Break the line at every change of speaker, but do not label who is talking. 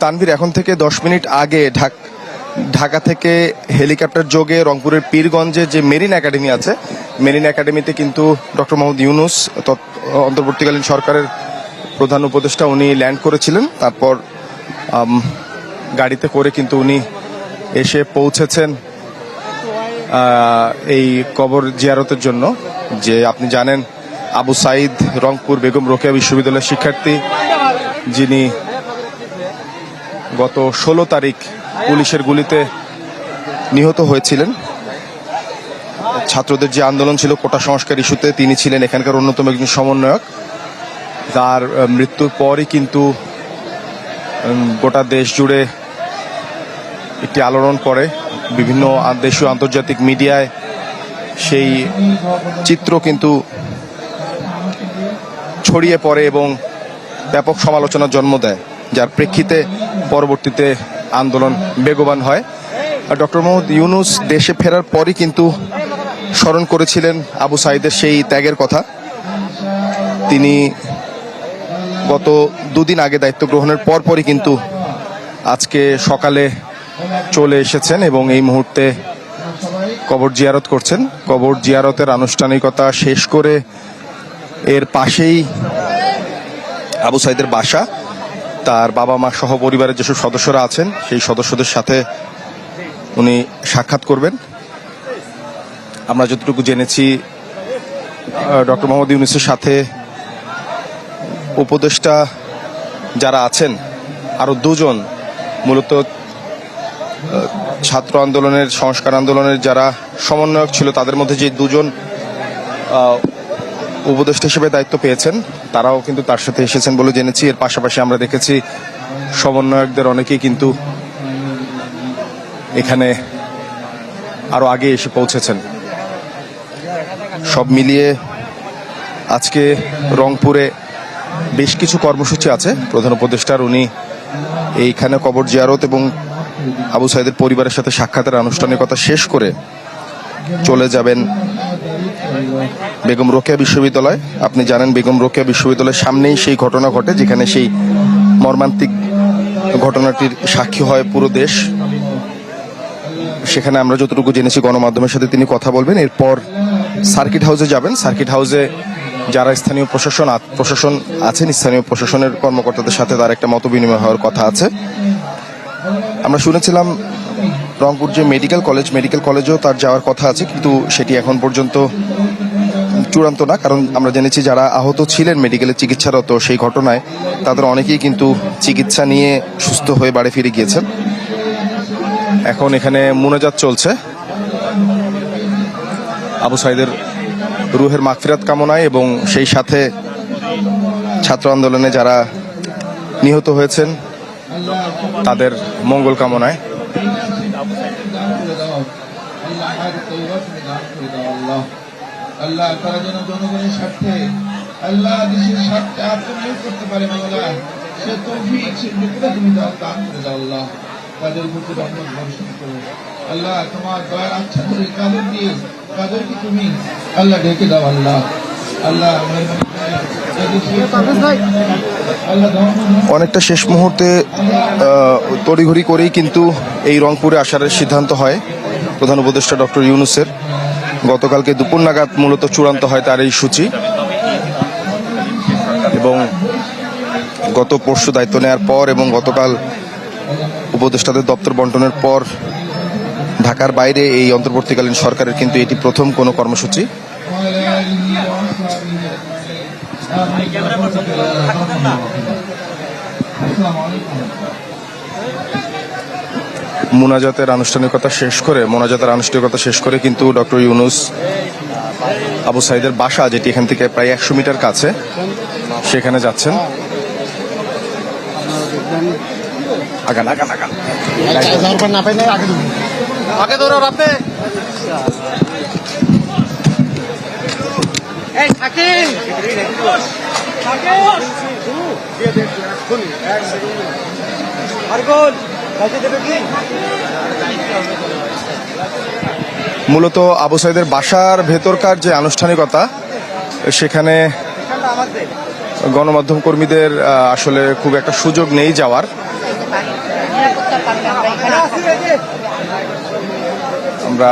তানভীর, এখন থেকে দশ মিনিট আগে ঢাক- ঢাকা থেকে হেলিকপ্টার যোগে রংপুরের পীরগঞ্জে যে মেরিন একাডেমি আছে, মেরিন একাডেমিতে কিন্তু ডক্টর মোহাম্মদ ইউনুস অন্তর্বর্তীকালীন সরকারের প্রধান উপদেষ্টা উনি ল্যান্ড করেছিলেন। তারপর গাড়িতে করে কিন্তু উনি এসে পৌঁছেছেন এই কবর জিয়ারতের জন্য। যে আপনি জানেন আবু সাইদ রংপুর বেগম রোকেয়া বিশ্ববিদ্যালয়ের শিক্ষার্থী, যিনি গত ষোলো তারিখ পুলিশের গুলিতে নিহত হয়েছিলেন। ছাত্রদের যে আন্দোলন ছিল কোটা সংস্কার ইস্যুতে তিনি ছিলেন এখানকার অন্যতম একজন সমন্বয়ক। তার মৃত্যুর পরই কিন্তু গোটা দেশ জুড়ে একটি আলোড়ন পড়ে। বিভিন্ন দেশীয় আন্তর্জাতিক মিডিয়ায় সেই চিত্র কিন্তু ছড়িয়ে পড়ে এবং ব্যাপক সমালোচনার জন্ম দেয়, যার প্রেক্ষিতে পরবর্তীতে আন্দোলন বেগবান হয়। ডক্টর মোহাম্মদ ইউনুস দেশে ফেরার পরই কিন্তু স্মরণ করেছিলেন আবু সাইদের সেই ত্যাগের কথা। তিনি গত দুদিন আগে দায়িত্ব গ্রহণের পরপরই কিন্তু আজকে সকালে চলে এসেছেন এবং এই মুহূর্তে কবর জিয়ারত করছেন। কবর জিয়ারতের আনুষ্ঠানিকতা শেষ করে এর পাশেই আবু সাইদের বাসা। তার বাবা মা সহ পরিবারের যেসব সদস্যরা আছেন, সেই সদস্যদের সাথে উনি সাক্ষাৎ করবেন। আমরা যতটুকু জেনেছি ডক্টর মোহাম্মদ ইউনুসের সাথে উপদেষ্টা যারা আছেন আরও দুজন, মূলত ছাত্র আন্দোলনের, সংস্কার আন্দোলনের যারা সমন্বয়ক ছিল, তাদের মধ্যে যে দুজন উপদেষ্টা হিসেবে দায়িত্ব পেয়েছেন। তারাও কিন্তু তার সাথে এসেছেন বলে জেনেছি। এর পাশাপাশি আমরা দেখেছি সমন্বয়কদের অনেকেই কিন্তু এখানে আরও আগে এসে পৌঁছেছেন। সব মিলিয়ে আজকে রংপুরে বেশ কিছু কর্মসূচি আছে। প্রধান উপদেষ্টার উনি এইখানে কবর জিয়ারত এবং আবু সাইদের পরিবারের সাথে সাক্ষাতের আনুষ্ঠানিকতা শেষ করে চলে যাবেন বেগম রোকেয়া বিশ্ববিদ্যালয়। আপনি জানেন বেগম রোকেয়া বিশ্ববিদ্যালয়ের সামনেই সেই ঘটনা ঘটে, যেখানে সেই মর্মান্তিক ঘটনাটির সাক্ষী হয় পুরো দেশ। সেখানে আমরা যতটুকু জেনেছি গণমাধ্যমের সাথে তিনি কথা বলবেন। এরপর সার্কিট হাউসে যাবেন। সার্কিট হাউসে যারা স্থানীয় প্রশাসন প্রশাসন আছেন, স্থানীয় প্রশাসনের কর্মকর্তাদের সাথে তার একটা মত বিনিময় হওয়ার কথা আছে। আমরা শুনেছিলাম রংপুর যে মেডিকেল কলেজ, মেডিকেল কলেজেও তার যাওয়ার কথা আছে, কিন্তু সেটি এখন পর্যন্ত চূড়ান্ত না, কারণ আমরা জেনেছি যারা আহত ছিলেন মেডিকেলে চিকিৎসারত সেই ঘটনায়, তাদের অনেকেই কিন্তু চিকিৎসা নিয়ে সুস্থ হয়ে বাড়ি ফিরে গিয়েছেন। এখন এখানে মুনাজাত চলছে। আবু সাইদের রুহের মাগফিরাত কামনায় এবং সেই সাথে ছাত্র আন্দোলনে যারা নিহত হয়েছেন, তাদের মঙ্গল কামনায়।
আল্লাহ তারা যেন জনগণের স্বার্থে, আল্লাহ দেশের স্বার্থে আত্মনিয়োগ করতে পারে মাওলা সে তৌফিক, সে যোগ্যতা তুমি দাও, দান করে দাও আল্লাহ। তাদের প্রতি রহমত বর্ষণ করো। আল্লাহ, তোমার দয়ার আচ্ছা করে কাদের দিয়ে কাদেরকে তুমি আল্লাহ ডেকে দাও আল্লাহ। আল্লাহ
অনেকটা শেষ মুহূর্তে তড়িঘড়ি করেই কিন্তু এই রংপুরে আসার সিদ্ধান্ত হয় প্রধান উপদেষ্টা ডক্টর ইউনুসের। গতকালকে দুপুর নাগাদ মূলত চূড়ান্ত হয় তার এই সূচি এবং গত পরশু দায়িত্ব নেওয়ার পর এবং গতকাল উপদেষ্টাদের দপ্তর বন্টনের পর ঢাকার বাইরে এই অন্তর্বর্তীকালীন সরকারের কিন্তু এটি প্রথম কোনো কর্মসূচি। মোনাজাতের আনুষ্ঠানিকতা শেষ করে, মোনাজাতের আনুষ্ঠানিকতা শেষ করে কিন্তু ডক্টর ইউনুস আবু সাইদের বাসা, যেটি এখান থেকে প্রায় একশো মিটার কাছে, সেখানে যাচ্ছেন। আগান আগান আগান।
আগে রাতে এই
মূলত আবু সাইদের বাসার ভেতরকার যে আনুষ্ঠানিকতা সেখানে গণমাধ্যম কর্মীদের আসলে খুব একটা সুযোগ নেই যাওয়ার। আমরা